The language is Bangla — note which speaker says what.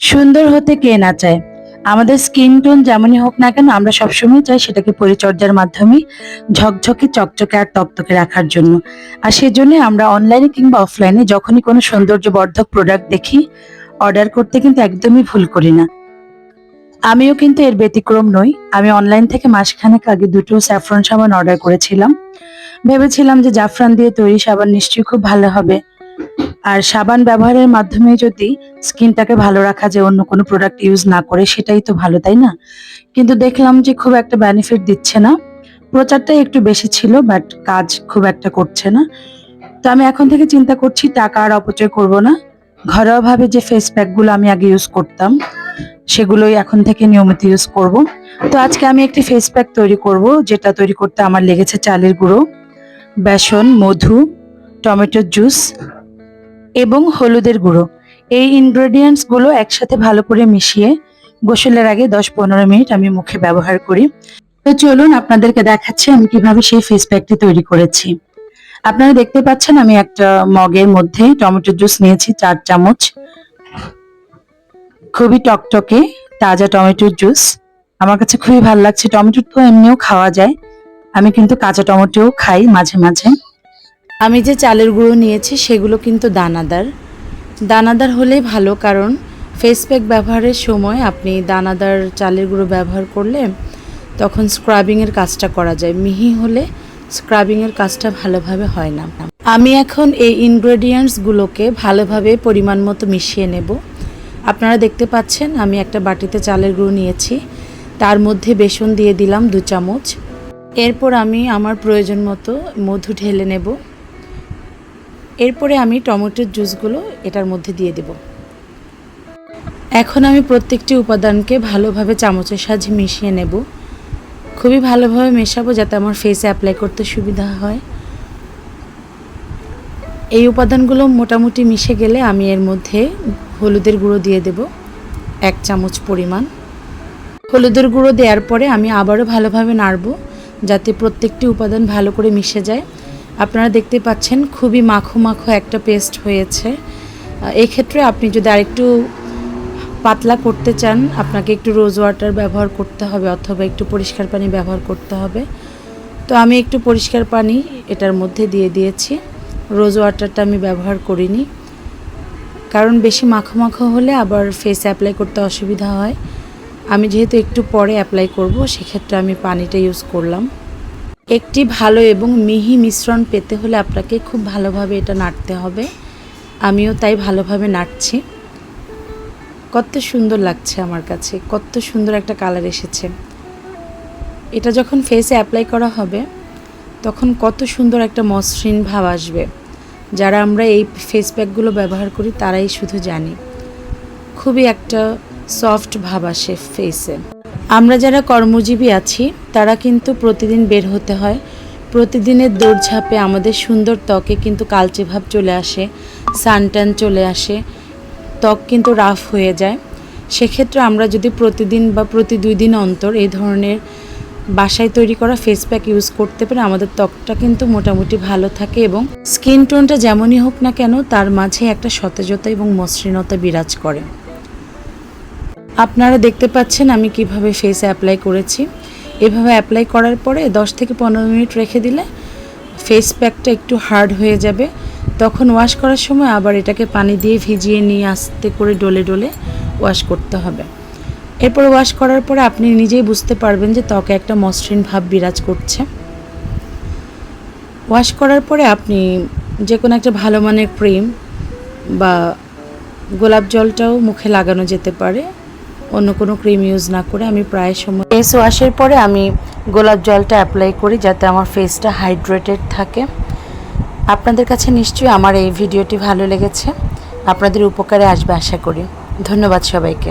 Speaker 1: সুন্দর হতে কে না চায়? আমাদের স্কিন টোন যেমনই হোক না কেন, আমরা সবসময় চাই সেটাকে পরিচর্যার মাধ্যমে ঝকঝকে, চকচকে আর তকতকে রাখার জন্য। আর সেজন্য আমরা অনলাইনে কিংবা অফলাইনে যখনই কোনো সৌন্দর্যবর্ধক প্রোডাক্ট দেখি অর্ডার করতে কিন্তু একদমই ভুল করি না। আমিও কিন্তু এর ব্যতিক্রম নই। আমি অনলাইন থেকে মাসখানেক আগে দুটো স্যাফরন সাবান অর্ডার করেছিলাম। ভেবেছিলাম যে জাফরান দিয়ে তৈরি সাবান নিশ্চয়ই খুব ভালো হবে। আর সাবান ব্যবহারের মাধ্যমে যদি স্কিনটাকে ভালো রাখা যায়, অন্য কোনো প্রোডাক্ট ইউজ না করে, সেটাই তো ভালো, তাই না? কিন্তু দেখলাম যে খুব একটা বেনিফিট দিচ্ছে না। প্রচারটাই একটু বেশি ছিল বাট কাজ খুব একটা করছে না। তো আমি এখন থেকে চিন্তা করছি, টাকা আর অপচয় করব না। ঘরোয়াভাবে যে ফেস প্যাকগুলো আমি আগে ইউজ করতাম, সেগুলোই এখন থেকে নিয়মিত ইউজ করব। তো আজকে আমি একটি ফেস প্যাক তৈরি করব, যেটা তৈরি করতে আমার লেগেছে চালের গুঁড়ো, বেসন, মধু টমেটোর জুস এবং হলুদের গুঁড়ো। এই ইনগ্রেডিয়েন্টসগুলো একসাথে ভালো করে মিশিয়ে গোসলের আগে দশ পনেরো মিনিট আমি মুখে ব্যবহার করি। তো চলুন আপনাদেরকে দেখাচ্ছি আমি কীভাবে সেই ফেস প্যাকটি তৈরি করেছি। আপনারা দেখতে পাচ্ছেন আমি একটা মগের মধ্যে টমেটো জুস নিয়েছি, চার চামচ। খুবই টকটকে তাজা টমেটোর জুস। আমার কাছে খুবই ভালো লাগছে। টমেটো তো এমনিও খাওয়া যায়। আমি কিন্তু কাঁচা টমেটোও খাই মাঝে মাঝে। আমি যে চালের গুঁড়ো নিয়েছি সেগুলো কিন্তু দানাদার। দানাদার হলেই ভালো কারণ ফেস প্যাক ব্যবহারের সময় আপনি দানাদার চালের গুঁড়ো ব্যবহার করলে তখন স্ক্রাবিংয়ের কাজটা করা যায়। মিহি হলে স্ক্রাবিংয়ের কাজটা ভালোভাবে হয় না। আমি এখন এই ইনগ্রেডিয়েন্টসগুলোকে ভালোভাবে পরিমাণ মতো মিশিয়ে নেব। আপনারা দেখতে পাচ্ছেন আমি একটা বাটিতে চালের গুঁড়ো নিয়েছি। তার মধ্যে বেসন দিয়ে দিলাম দু চামচ। এরপর আমি আমার প্রয়োজন মতো মধু ঢেলে নেব। এরপরে আমি টমেটোর জুসগুলো এটার মধ্যে দিয়ে দেব। এখন আমি প্রত্যেকটি উপাদানকে ভালোভাবে চামচের সাহায্যে মিশিয়ে নেব। খুবই ভালোভাবে মেশাবো যাতে আমার ফেসে অ্যাপ্লাই করতে সুবিধা হয়। এই উপাদানগুলো মোটামুটি মিশে গেলে আমি এর মধ্যে হলুদের গুঁড়ো দিয়ে দেব, এক চামচ পরিমাণ। হলুদের গুঁড়ো দেওয়ার পরে আমি আবারও ভালোভাবে নাড়ব যাতে প্রত্যেকটি উপাদান ভালো করে মিশে যায়। আপনারা দেখতে পাচ্ছেন খুবই মাখো মাখো একটা পেস্ট হয়েছে। এই ক্ষেত্রে আপনি যদি আরেকটু পাতলা করতে চান, আপনাকে একটু রোজ ওয়াটার ব্যবহার করতে হবে অথবা একটু পরিষ্কার পানি ব্যবহার করতে হবে। তো আমি একটু পরিষ্কার পানি এটার মধ্যে দিয়ে দিয়েছি। রোজ ওয়াটারটা আমি ব্যবহার করিনি। কারণ বেশি মাখো মাখো হলে আবার ফেস অ্যাপ্লাই করতে অসুবিধা হয়। আমি যেহেতু একটু পরে অ্যাপ্লাই করব, সেক্ষেত্রে আমি পানিটা ইউজ করলাম। একটি ভালো এবং মিহি মিশ্রণ পেতে হলে আপনাকে খুব ভালোভাবে এটা নাড়তে হবে। আমিও তাই ভালোভাবে নাড়ছি। কত সুন্দর লাগছে আমার কাছে, কত সুন্দর একটা কালার এসেছে। এটা যখন ফেসে অ্যাপ্লাই করা হবে, তখন কত সুন্দর একটা মসৃণ ভাব আসবে। যারা আমরা এই ফেস প্যাকগুলো ব্যবহার করি, তারাই শুধু জানি। খুবই একটা সফট ভাব আসে ফেসে আমরা যারা কর্মজীবী আছি, তারা কিন্তু প্রতিদিন বের হতে হয়। প্রতিদিনের দৌড়ঝাঁপে আমাদের সুন্দর ত্বকে কিন্তু কালচে ভাব চলে আসে, সানট্যান চলে আসে, ত্বক কিন্তু রাফ হয়ে যায়। সেক্ষেত্রে আমরা যদি প্রতিদিন বা প্রতি দুই দিন অন্তর এই ধরনের বাসায় তৈরি করা ফেস প্যাক ইউজ করতে পারে আমাদের ত্বকটা কিন্তু মোটামুটি ভালো থাকে এবং স্কিন টোনটা যেমনই হোক না কেন, তার মাঝে একটা সতেজতা এবং মসৃণতা বিরাজ করে। আপনারা দেখতে পাচ্ছেন আমি কীভাবে ফেসে অ্যাপ্লাই করেছি। এভাবে অ্যাপ্লাই করার পরে 10 থেকে পনেরো মিনিট রেখে দিলে ফেস প্যাকটা একটু হার্ড হয়ে যাবে। তখন ওয়াশ করার সময় আবার এটাকে পানি দিয়ে ভিজিয়ে নিয়ে আস্তে করে ডলে ডলে ওয়াশ করতে হবে। এরপর ওয়াশ করার পরে আপনি নিজেই বুঝতে পারবেন যে ত্বকে একটা মসৃণ ভাব বিরাজ করছে। ওয়াশ করার পরে আপনি যে কোনো একটা ভালো মানের ক্রিম বা গোলাপ জলটাও মুখে লাগানো যেতে পারে। অন্য কোনো ক্রিম ইউজ না করে আমি প্রায় সময় ফেস ওয়াশের পরে আমি গোলাপ জলটা অ্যাপ্লাই করি যাতে আমার ফেসটা হাইড্রেটেড থাকে। আপনাদের কাছে নিশ্চয়ই আমার এই ভিডিওটি ভালো লেগেছে। আপনাদের উপকারে আসবে আশা করি। ধন্যবাদ সবাইকে।